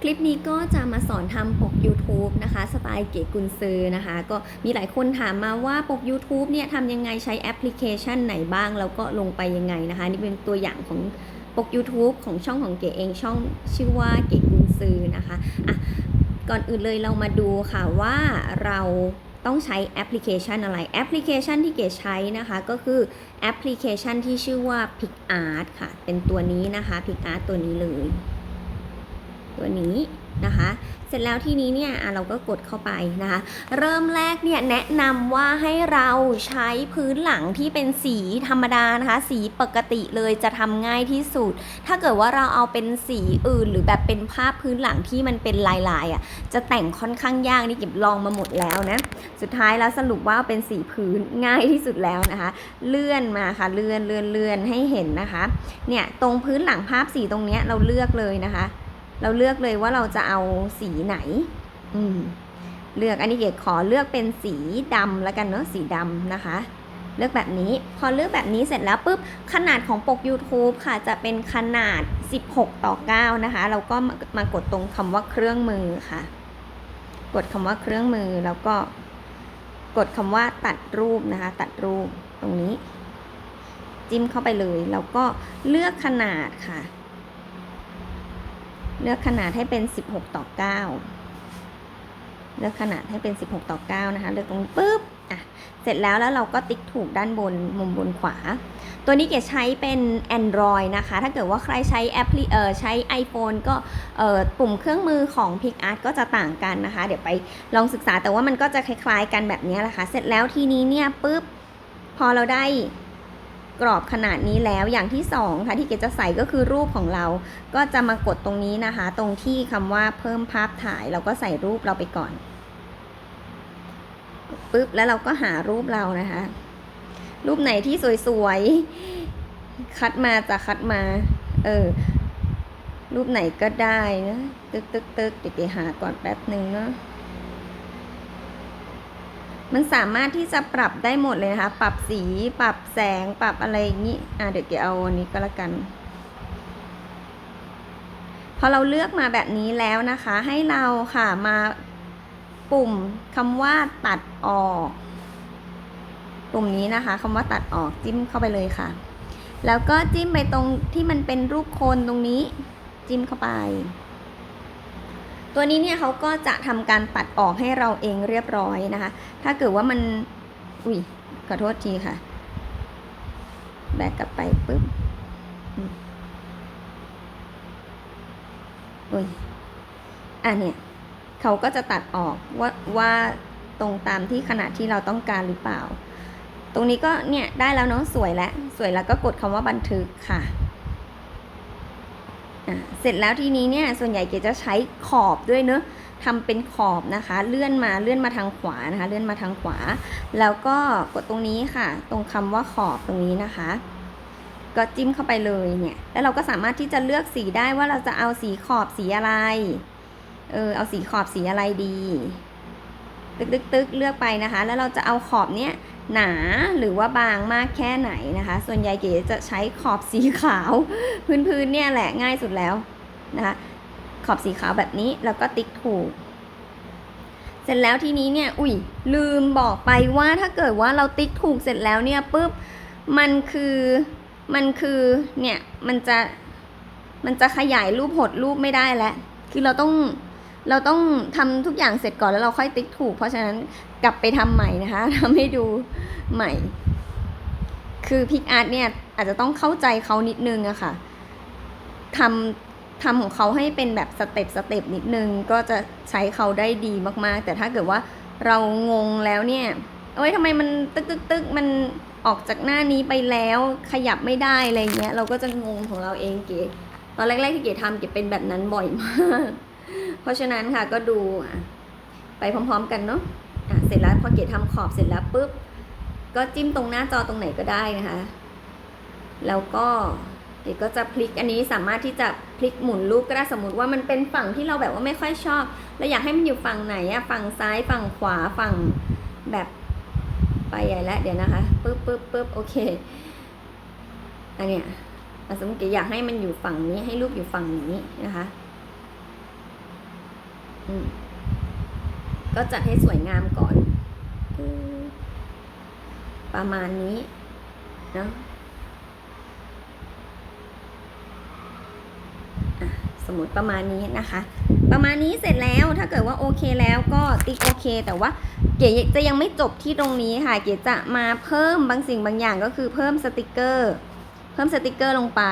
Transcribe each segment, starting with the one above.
คลิปนี้ก็จะมาสอนทำปก YouTube นะคะ สไตล์เก๋กุนซือนะคะ ก็มีหลายคนถามมาว่าปก YouTube เนี่ยทำยังไงใช้แอปพลิเคชันไหนบ้าง แล้วก็ลงไปยังไงนะคะ นี่เป็นตัวอย่างของปก YouTube ของช่องของเก๋เองช่องชื่อว่าเก๋กุนซือนะคะอะก่อนอื่นเลยเรามาดูค่ะว่าเราต้องใช้แอปพลิเคชันอะไร แอปพลิเคชันที่เก๋ใช้นะคะก็คือแอปพลิเคชันที่ชื่อว่า PicArt ค่ะ เป็นตัวนี้นะคะ PicArt ตัวนี้เลย ตัวนี้นะคะ เสร็จแล้วทีนี้เนี่ยเราก็กดเข้าไปนะคะ เริ่มแรกเนี่ยแนะนำว่าให้เราใช้พื้นหลังที่เป็นสีธรรมดานะคะ สีปกติเลยจะทำง่ายที่สุด ถ้าเกิดว่าเราเอาเป็นสีอื่น หรือแบบเป็นภาพพื้นหลังที่มันเป็นลายๆอะจะแต่งค่อนข้างยากนี่เก็บลองมาหมดแล้วนะ สุดท้ายแล้วสรุปว่าเป็นสีพื้นง่ายที่สุดแล้วนะคะ เลื่อนมาค่ะเลื่อนเลื่อนเลื่อนให้เห็นนะคะ เนี่ยตรงพื้นหลังภาพสีตรงเนี้ยเราเลือกเลยนะคะ เราเลือกเลยว่าเราจะเอาสีไหน อืม เลือกอันนี้เกดขอเลือกเป็นสีดำแล้วกันเนาะสีดำนะคะ เลือกแบบนี้ พอเลือกแบบนี้เสร็จแล้วปุ๊บขนาดของปก YouTube ค่ะจะเป็นขนาด 16 ต่อ 9 นะคะ เราก็มามากดตรงคำว่าเครื่องมือค่ะ กดคำว่าเครื่องมือแล้วก็กดคำว่าตัดรูปนะคะ ตัดรูปตรงนี้ จิ้มเข้าไปเลย แล้วก็เลือกขนาดค่ะ เลือกขนาดให้เป็น 16 ต่อ 9 เลือกขนาดให้เป็น 16 ต่อ 9 นะคะ เลือกตรงปุ๊บ อะ เสร็จแล้วแล้วเราก็ติ๊กถูกด้านบนมุมบนขวา ตัวนี้เกดใช้เป็น Android นะคะ ถ้าเกิดว่าใครใช้แอปพลิเออใช้ iPhone ก็เอ่อปุ่มเครื่องมือของ PicArt ก็จะต่างกันนะคะ เดี๋ยวไปลองศึกษาแต่ว่ามันก็จะคล้ายๆ กันแบบนี้แหละค่ะ เสร็จแล้วทีนี้เนี่ยปุ๊บ พอเราได้ กรอบขนาดนี้แล้วอย่างที่สองค่ะที่เกจะใส่ก็คือรูปของเรา ก็จะมากดตรงนี้นะคะ ตรงที่คำว่าเพิ่มภาพถ่าย เราก็ใส่รูปเราไปก่อนปุ๊บแล้วเราก็หารูปเรานะคะ รูปไหนที่สวยๆ คัดมาจะคัดมา เออ รูปไหนก็ได้นะ ตึกตึกตึกเดี๋ยวหาก่อนแป๊บหนึ่งเนาะ มันสามารถที่จะปรับได้หมดเลยนะคะ ปรับสี ปรับแสง ปรับอะไรอย่างนี้ อะเดี๋ยวเกเอาอันนี้ก็แล้วกัน พอเราเลือกมาแบบนี้แล้วนะคะ ให้เราค่ะมาปุ่มคำว่าตัดออก ปุ่มนี้นะคะคำว่าตัดออกจิ้มเข้าไปเลยค่ะ แล้วก็จิ้มไปตรงที่มันเป็นรูปโคนตรงนี้ จิ้มเข้าไป ตัวนี้เนี่ยเขาก็จะทำการตัดออกให้เราเองเรียบร้อยนะคะ ถ้าเกิดว่ามัน อุ้ยขอโทษทีค่ะ แบกกลับไปปุ๊บอืมอุ้ยอะเนี่ยเขาก็จะตัดออกว่าว่าตรงตามที่ขนาดที่เราต้องการหรือเปล่า ตรงนี้ก็เนี่ยได้แล้วเนาะสวยแล้ว สวยแล้วก็กดคำว่าบันทึกค่ะ เสร็จแล้วทีนี้เนี่ยส่วนใหญ่เกจะใช้ขอบด้วยเนอะทำเป็นขอบนะคะ เลื่อนมาเลื่อนมาทางขวานะคะ เลื่อนมาทางขวา แล้วก็กดตรงนี้ค่ะ ตรงคำว่าขอบตรงนี้นะคะ ก็จิ้มเข้าไปเลยเนี่ย แล้วเราก็สามารถที่จะเลือกสีได้ว่าเราจะเอาสีขอบสีอะไร เออเอาสีขอบสีอะไรดี ตึกตึกตึกเลือกไปนะคะ แล้วเราจะเอาขอบเนี้ย หนาหรือว่าบางมากแค่ไหนนะคะ ส่วนใหญ่เก๋จะใช้ขอบสีขาว พื้นๆเนี่ยแหละง่ายสุดแล้วนะคะขอบสีขาวแบบนี้แล้วก็ติ๊กถูก เสร็จแล้วทีนี้เนี่ยอุ้ยลืมบอกไปว่าถ้าเกิดว่าเราติ๊กถูกเสร็จแล้วเนี่ยปุ๊บมันคือมันคือเนี่ยมันจะมันจะขยายรูปหดรูปไม่ได้แล้วคือเราต้องเราต้องทำทุกอย่างเสร็จก่อนแล้วเราค่อยติ๊กถูก เพราะฉะนั้น กลับไปทำใหม่นะคะทำให้ดูใหม่ คือพิกอาร์ตเนี่ยอาจจะต้องเข้าใจเขานิดนึงอะค่ะทำทำของเขาให้เป็นแบบสเต็ปสเต็ปนิดนึง ก็จะใช้เขาได้ดีมากๆ แต่ถ้าเกิดว่าเรางงแล้วเนี่ยเอ้ยทำไมมันตึกตึกตึกมันออกจากหน้านี้ไปแล้วขยับไม่ได้อะไรเงี้ย เราก็จะงงของเราเองเก๋ตอนแรกๆที่เก๋ทำเก๋เป็นแบบนั้นบ่อยมาก เพราะฉะนั้นค่ะก็ดูไปพร้อมๆกันเนาะ อะเสร็จแล้วพอเก๋ทำขอบเสร็จแล้วปุ๊บ ก็จิ้มตรงหน้าจอตรงไหนก็ได้นะคะ แล้วก็เก๋ก็จะพลิกอันนี้สามารถที่จะพลิกหมุนรูปก็ได้สมมติว่ามันเป็นฝั่งที่เราแบบว่าไม่ค่อยชอบแล้วอยากให้มันอยู่ฝั่งไหนอะฝั่งซ้ายฝั่งขวาฝั่งแบบไปใหญ่แล้วเดี๋ยวนะคะปึ๊บปึ๊บปึ๊บโอเคอันเนี้ยสมมติเก๋อยากให้มันอยู่ฝั่งนี้ให้รูปอยู่ฝั่งนี้นะคะ อืม ก็จัดให้สวยงามก่อน ประมาณนี้เนาะอะสมมติประมาณนี้นะคะ ประมาณนี้เสร็จแล้วถ้าเกิดว่าโอเคแล้วก็ติ๊กโอเค แต่ว่าเก๋จะยังไม่จบที่ตรงนี้ค่ะ เก๋จะมาเพิ่มบางสิ่งบางอย่างก็คือเพิ่มสติกเกอร์ เพิ่มสติกเกอร์ลงไป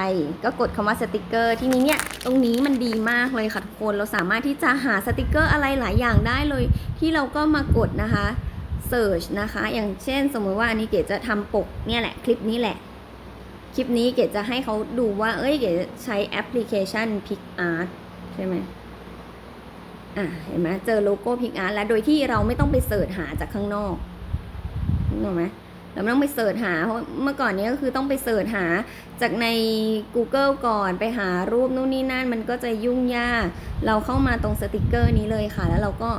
ก็กดคำว่าสติกเกอร์ที่นี้เนี่ยตรงนี้มันดีมากเลยค่ะทุกคนเราสามารถที่จะหาสติกเกอร์อะไรหลายอย่างได้เลย ที่เราก็มากดนะคะ search นะคะ อย่างเช่น สมมุติว่าอันนี้เก๋จะทำปกเนี่ยแหละคลิปนี้แหละ คลิปนี้เก๋จะให้เขาดูว่า เอ้ยเก๋ใช้แอปพลิเคชัน PicArt ใช่ไหมอะเห็นไหมเจอโลโก้ PicArt แล้วโดยที่เราไม่ต้องไปเสิร์ชหาจากข้างนอกนึกออกไหม เราไม่ต้องไปเสิร์ชหาเพราะเมื่อก่อนนี้ก็คือต้องไปเสิร์ชหาจากใน Google ก่อนไปหารูปนู่นนี่นั่นมันก็จะยุ่งยาก เราเข้ามาตรงสติกเกอร์นี้เลยค่ะ แล้วเราก็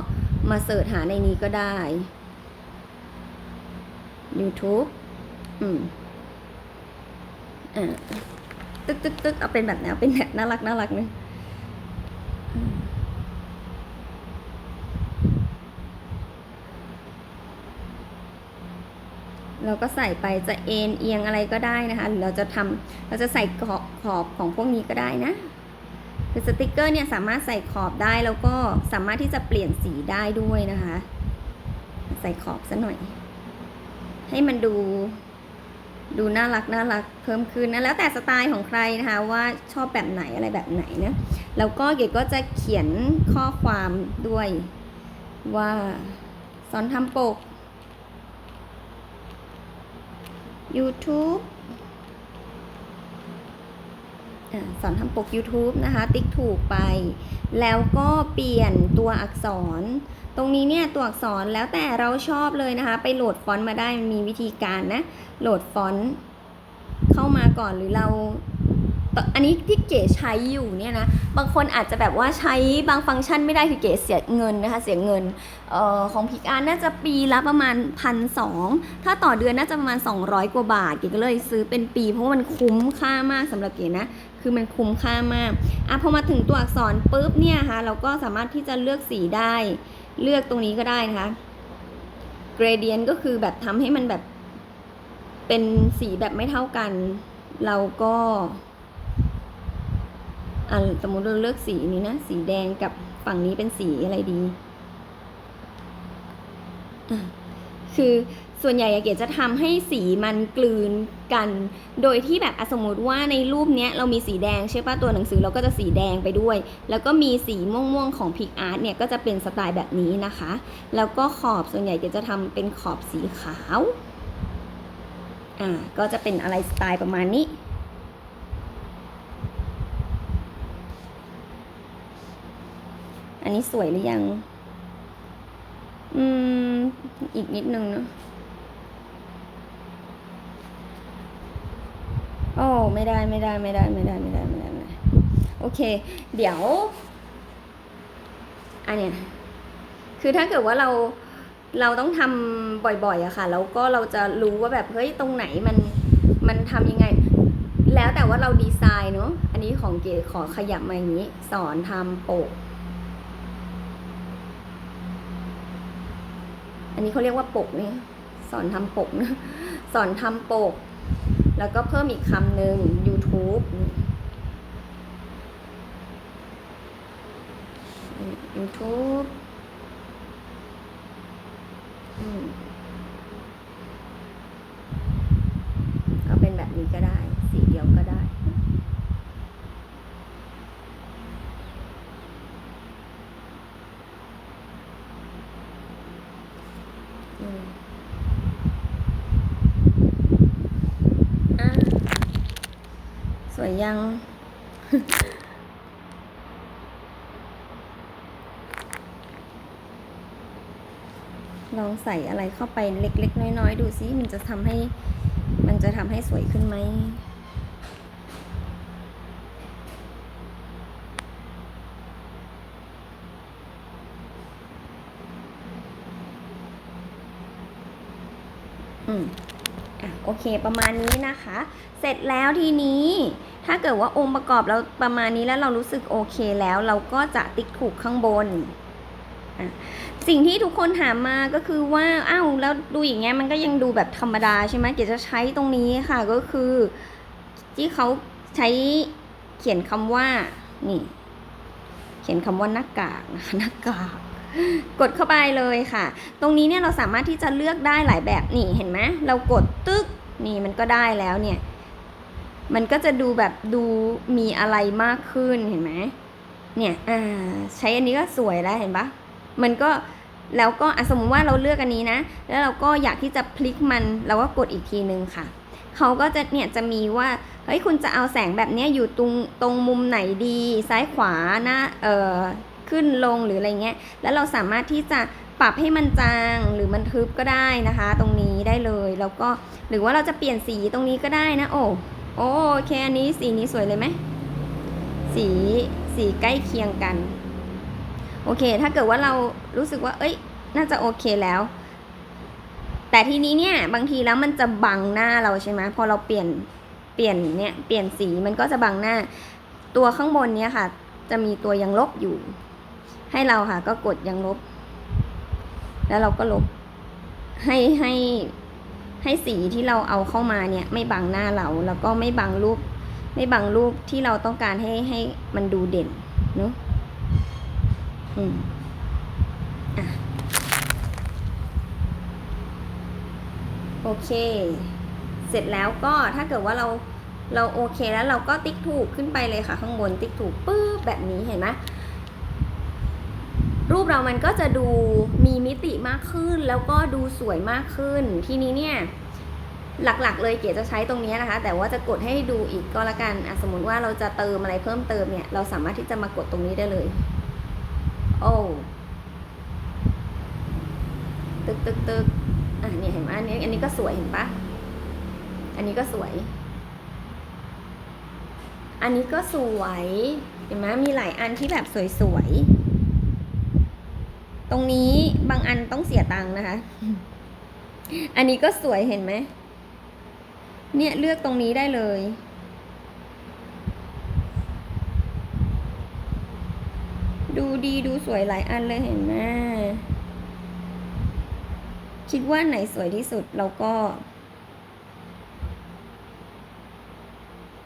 มาเสิร์ชหาในนี้ก็ได้ YouTube อืมอ่าตึกตึกตึกเอาเป็นแบบแนวเป็นแบบน่ารักน่ารักเนอะอืม เราก็ใส่ไปจะเอ็นเอียงอะไรก็ได้นะคะหรือเราจะทำเราจะใส่ขอบขอบของพวกนี้ก็ได้นะคือสติกเกอร์เนี่ยสามารถใส่ขอบได้แล้วก็สามารถที่จะเปลี่ยนสีได้ด้วยนะคะ ใส่ขอบซะหน่อย ให้มันดูดูน่ารักน่ารักเพิ่มขึ้นนะแล้วแต่สไตล์ของใครนะคะว่าชอบแบบไหนอะไรแบบไหนนะแล้วก็เก๋ก็จะเขียนข้อความด้วยว่าสอนทำปก YouTube อสอนทำปก YouTube นะคะ ติ๊กถูกไป แล้วก็เปลี่ยนตัวอักษร ตรงนี้เนี่ยตัวอักษรแล้วแต่เราชอบเลยนะคะ ไปโหลดฟอนต์มาได้มันมีวิธีการนะ โหลดฟอนต์เข้ามาก่อนหรือเรา อันนี้ที่เก๋ใช้อยู่เนี่ยนะบางคนอาจจะแบบว่าใช้บางฟังก์ชันไม่ได้คือเก๋เสียเงินนะคะเสียเงินออของพิกอาร์น่าจะปีละประมาณพันสองถ้าต่อเดือนน่าจะประมาณ 200 กว่าบาทเก๋ก็เลยซื้อเป็นปีเพราะว่ามันคุ้มค่ามากสำหรับเก๋นะคือมันคุ้มค่ามากอะพอมาถึงตัวอักษรปุ๊บเนี่ยค่ะเราก็สามารถที่จะเลือกสีได้เลือกตรงนี้ก็ได้นะคะ gradient ก็คือแบบทำให้มันแบบเป็นสีแบบไม่เท่ากัน เราก็ อะสมมติเราเลือกสีนี้นะ สีแดงกับฝั่งนี้เป็นสีอะไรดี คือส่วนใหญ่อะเก๋จะทำให้สีมันกลืนกัน โดยที่แบบสมมติว่าในรูปเนี้ยเรามีสีแดงใช่ปะตัวหนังสือเราก็จะสีแดงไปด้วย แล้วก็มีสีม่วงๆของพิกอาร์ตเนี่ยก็จะเป็นสไตล์แบบนี้นะคะ แล้วก็ขอบส่วนใหญ่เก๋จะทำเป็นขอบสีขาว อ่า ก็จะเป็นอะไรสไตล์ประมาณนี้ อันนี้สวยหรือยัง อืม อีกนิดนึงเนอะโอ้ไม่ได้ไม่ได้ไม่ได้ไม่ได้ไม่ได้ไม่ได้ไม่ได้ โอเค เดี๋ยว อันเนี้ย คือถ้าเกิดว่าเราเราต้องทำบ่อยๆอะค่ะ แล้วก็เราจะรู้ว่าแบบเฮ้ยตรงไหนมันมันทำยังไง แล้วแต่ว่าเราดีไซน์เนอะอันนี้ของเก๋ขอขยับมาอย่างนี้ สอนทำปก อันนี้เขาเรียกว่าปกนี่สอนทำปกนะสอนทำปก แล้วก็เพิ่มอีกคำหนึ่ง YouTube YouTube มก็เป็นแบบนี้ก็ได้ สีเดียวก็ได้ อืมอะ สวยยัง ลองใส่อะไรเข้าไปเล็กๆ น้อยๆ ดูซิมันจะทำให้ มันจะทำให้สวยขึ้นไหมอืม โอเค ประมาณนี้นะคะ เสร็จแล้วทีนี้ ถ้าเกิดว่าองค์ประกอบเราประมาณนี้แล้วเรารู้สึกโอเคแล้ว เราก็จะติ๊กถูกข้างบน สิ่งที่ทุกคนถามมาก็คือว่าอ้าวแล้วดูอย่างเงี้ยมันก็ยังดูแบบธรรมดาใช่ไหมเก๋จะใช้ตรงนี้ค่ะก็คือที่เขาใช้เขียนคำว่านี่ เขียนคำว่าหน้ากากนะคะหน้ากาก กดเข้าไปเลยค่ะ ตรงนี้เนี่ยเราสามารถที่จะเลือกได้หลายแบบนี่เห็นไหมเรากดตึ๊กนี่มันก็ได้แล้วเนี่ย มันก็จะดูแบบดูมีอะไรมากขึ้นเห็นไหมเนี่ยอ่าใช้อันนี้ก็สวยแล้วเห็นปะมันก็แล้วก็สมมติว่าเราเลือกอันนี้นะ แล้วเราก็อยากที่จะพลิกมันเราก็กดอีกทีนึงค่ะเขาก็จะเนี่ยจะมีว่าเฮ้ยคุณจะเอาแสงแบบนี้อยู่ตรงตรงมุมไหนดี ซ้ายขวาหน้าเอ่อ ขึ้นลงหรืออะไรเงี้ย แล้วเราสามารถที่จะปรับให้มันจางหรือมันทึบก็ได้นะคะ ตรงนี้ได้เลยแล้วก็หรือว่าเราจะเปลี่ยนสีตรงนี้ก็ได้นะโอ้โอเคอันนี้สีนี้สวยเลยไหมสีสีใกล้เคียงกัน โอเค ถ้าเกิดว่าเรารู้สึกว่า เอ้ย น่าจะโอเคแล้ว แต่ทีนี้เนี่ยบางทีแล้วมันจะบังหน้าเราใช่ไหมพอเราเปลี่ยนเปลี่ยนเนี่ยเปลี่ยนสีมันก็จะบังหน้า ตัวข้างบนเนี้ยค่ะ จะมีตัวยังลบอยู่ ให้เราค่ะ ก็กดยังลบ แล้วเราก็ลบ ให้ให้ให้สีที่เราเอาเข้ามาเนี่ย ไม่บังหน้าเราแล้วก็ไม่บังรูป ไม่บังรูปที่เราต้องการให้ให้มันดูเด่นเนาะอืมอะโอเค เสร็จแล้วก็ถ้าเกิดว่าเราเราโอเคแล้วเราก็ติ๊กถูกขึ้นไปเลยค่ะ ข้างบนติ๊กถูกปุ๊บแบบนี้เห็นไหม รูปเรามันก็จะดูมีมิติมากขึ้น แล้วก็ดูสวยมากขึ้น ทีนี้เนี่ยหลักๆ เลยเก๋จะใช้ตรงนี้นะคะ แต่ว่าจะกดให้ดูอีกก็แล้วกันสมมติว่าเราจะเติมอะไรเพิ่มเติมเนี่ย เราสามารถที่จะมากดตรงนี้ได้เลย โอ้ตึกตึกตึกอะเนี่ยเห็นไหมอันนี้อันนี้ก็สวยเห็นปะอันนี้ก็สวย อันนี้ก็สวย เห็นไหมมีหลายอันที่แบบสวยๆ รงนี้บางอันต้องเสียตังค์นะคะ อันนี้ก็สวยเห็นไหม เนี่ยเลือกตรงนี้ได้เลย ดูดีดูสวยหลายอันเลยเห็นไหมคิดว่าไหนสวยที่สุดเราก็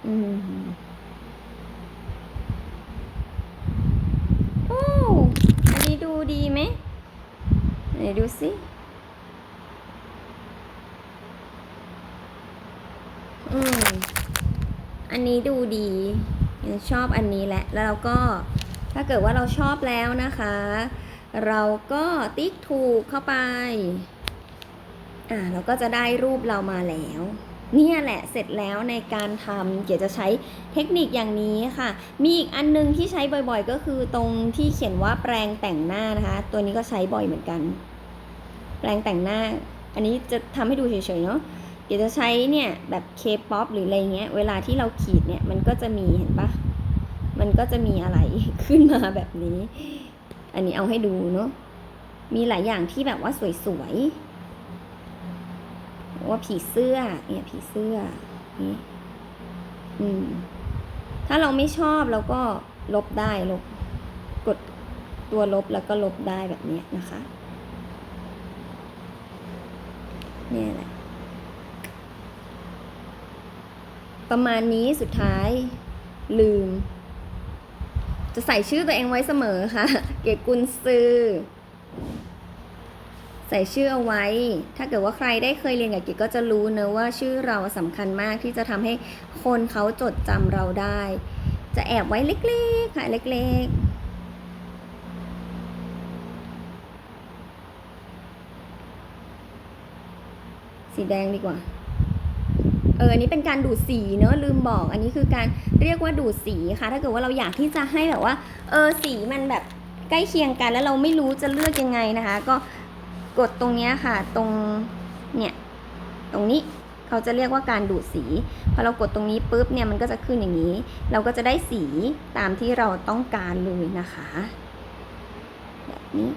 อืม โอ้ อันนี้ ดีไหมไหนดูสิอืมอันนี้ดูดีชอบอันนี้แหละ แล้วเราก็ถ้าเกิดว่าเราชอบแล้วนะคะ เราก็ติ๊กถูกเข้าไป อ่าเราก็จะได้รูปเรามาแล้ว เนี่ยแหละเสร็จแล้วในการทำเกียวจะใช้เทคนิคอย่างนี้ค่ะ มีอีกอันนึงที่ใช้บ่อยๆ ก็คือตรงที่เขียนว่าแปรงแต่งหน้านะคะ ตัวนี้ก็ใช้บ่อยเหมือนกัน แปรงแต่งหน้า อันนี้จะทำให้ดูเฉยๆเนาะเดี๋ยวจะใช้เนี่ยแบบเคป๊อปหรืออะไรเงี้ย เวลาที่เราขีดเนี่ยมันก็จะมีเห็นปะมันก็จะมีอะไรขึ้นมาแบบนี้ อันนี้เอาให้ดูเนาะ มีหลายอย่างที่แบบว่าสวยๆ ว่าผีเสื้อ เนี่ยผีเสื้อนี่อืม ถ้าเราไม่ชอบเราก็ลบได้ลบ กดตัวลบแล้วก็ลบได้แบบนี้นะคะ เนี่ยแหละ ประมาณนี้สุดท้าย ลืม จะใส่ชื่อตัวเองไว้เสมอค่ะ เกกุลซือ ใส่ชื่อเอาไว้ ถ้าเกิดว่าใครได้เคยเรียนกับกิจก็จะรู้เนอะว่าชื่อเราสำคัญมากที่จะทำให้คนเขาจดจำเราได้ จะแอบไว้เล็กๆค่ะเล็กๆสีแดงดีกว่า เออ อันนี้เป็นการดูดสีเนอะลืมบอก อันนี้คือการเรียกว่าดูดสีค่ะ ถ้าเกิดว่าเราอยากที่จะให้แบบว่า เออ สีมันแบบใกล้เคียงกันแล้วเราไม่รู้จะเลือกยังไงนะคะ ก็ กดตรงนี้ค่ะ ตรงเนี่ยตรงนี้เขาจะเรียกว่าการดูดสี พอเรากดตรงนี้ปุ๊บเนี่ยมันก็จะขึ้นอย่างนี้ เราก็จะได้สีตามที่เราต้องการเลยนะคะ แบบนี้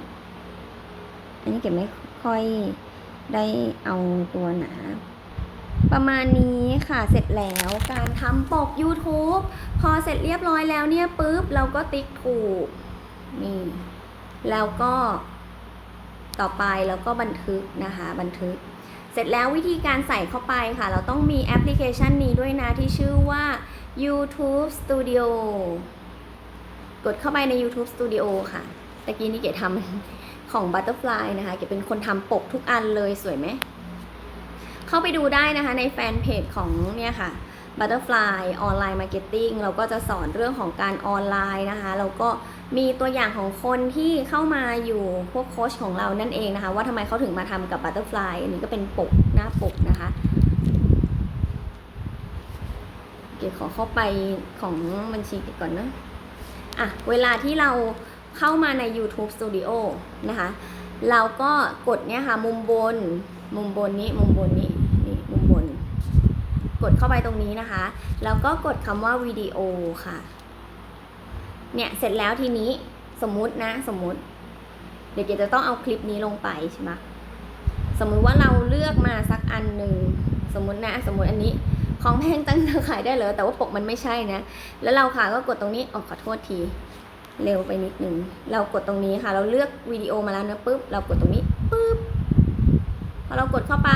อันนี้เก็บไม่ค่อยได้เอาตัวหนาประมาณนี้ค่ะเสร็จแล้วการทำปก YouTube พอเสร็จเรียบร้อยแล้วเนี่ยปุ๊บ เราก็ติ๊กถูกนี่แล้วก็ ต่อไปแล้วก็บันทึกนะคะบันทึก เสร็จแล้ววิธีการใส่เข้าไปค่ะ เราต้องมีแอปพลิเคชันนี้ด้วยนะที่ชื่อว่า YouTube Studio กดเข้าไปใน YouTube Studio ค่ะตะกี้นี่เก๋ทำของ Butterfly นะคะเก๋เป็นคนทำปกทุกอันเลยสวยไหม เข้าไปดูได้นะคะในแฟนเพจของเนี่ยค่ะ Butterfly ออนไลน์มาร์เก็ตติ้งเราก็จะสอนเรื่องของการออนไลน์นะคะแล้วก็มีตัวอย่างของคนที่เข้ามาอยู่พวกโค้ชของเรานั่นเองนะคะ ว่าทำไมเขาถึงมาทำกับ Butterfly อันนี้ก็เป็นปกหน้าปกนะคะเดี๋ยวขอเข้าไปของบัญชีก่อนนะอะเวลาที่เราเข้ามาใน YouTube Studio นะคะ เราก็กดเนี่ยค่ะมุมบน มุมบนนี้มุมบนนี้ กดเข้าไปตรงนี้นะคะ แล้วก็กดคำว่าวิดีโอค่ะ เนี่ยเสร็จแล้วทีนี้สมมุตินะสมมุติ เดี๋ยวเกจะต้องเอาคลิปนี้ลงไปใช่ไหมสมมุติว่าเราเลือกมาสักอันหนึ่งสมมุตินะสมมุติอันนี้ของแพงตั้งจะขายได้เลยแต่ว่าปกมันไม่ใช่นะ แล้วเราค่ะก็กดตรงนี้ออกขอโทษที เร็วไปนิดนึง เรากดตรงนี้ค่ะ เราเลือกวิดีโอมาแล้วนะปุ๊บ เรากดตรงนี้ปุ๊บ พอเรากดเข้าไป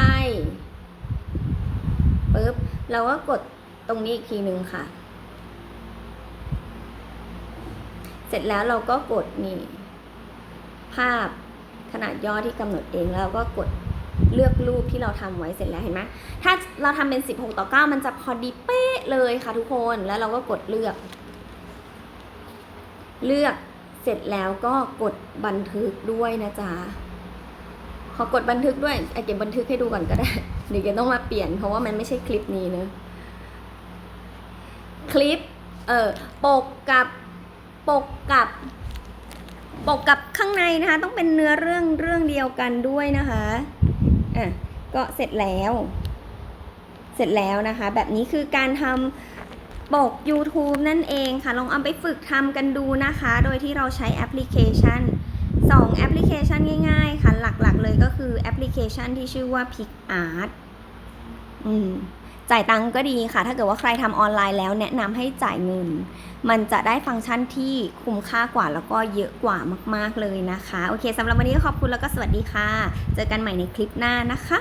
ปุ๊บ เราก็กดตรงนี้อีกทีหนึ่งค่ะ เสร็จแล้วเราก็กดนี่ภาพขนาดย่อที่กำหนดเองแล้วเราก็กดเลือกรูปที่เราทำไว้เสร็จแล้วเห็นไหมถ้าเราทำเป็น 16 ต่อ 9 มันจะพอดีเป๊ะเลยค่ะทุกคน แล้วเราก็กดเลือก เลือกเสร็จแล้วก็กดบันทึกด้วยนะจ๊ะ ขอกดบันทึกด้วยไอเก็บบันทึกให้ดูก่อนก็ได้ เดี๋ยวต้องมาเปลี่ยนเพราะว่ามันไม่ใช่คลิปนี้เนอะคลิป เออปกกับปกกับปกกับข้างในนะคะ ต้องเป็นเนื้อเรื่องเรื่องเดียวกันด้วยนะคะอะก็เสร็จแล้ว เสร็จแล้วนะคะ แบบนี้คือการทำปก YouTube นั่นเองค่ะ ลองเอาไปฝึกทำกันดูนะคะ โดยที่เราใช้แอปพลิเคชัน 2แอปพลิเคชันง่ายๆ ค่ะ หลักๆ เลยก็คือแอปพลิเคชันที่ชื่อว่า PicArt อืมจ่ายตังก็ดีค่ะ ถ้าเกิดว่าใครทำออนไลน์แล้วแนะนำให้จ่ายเงิน มันจะได้ฟังก์ชันที่คุ้มค่ากว่าแล้วก็เยอะกว่ามาก ๆเลยนะคะ โอเคสำหรับวันนี้ขอบคุณแล้วก็สวัสดีค่ะ เจอกันใหม่ในคลิปหน้านะคะ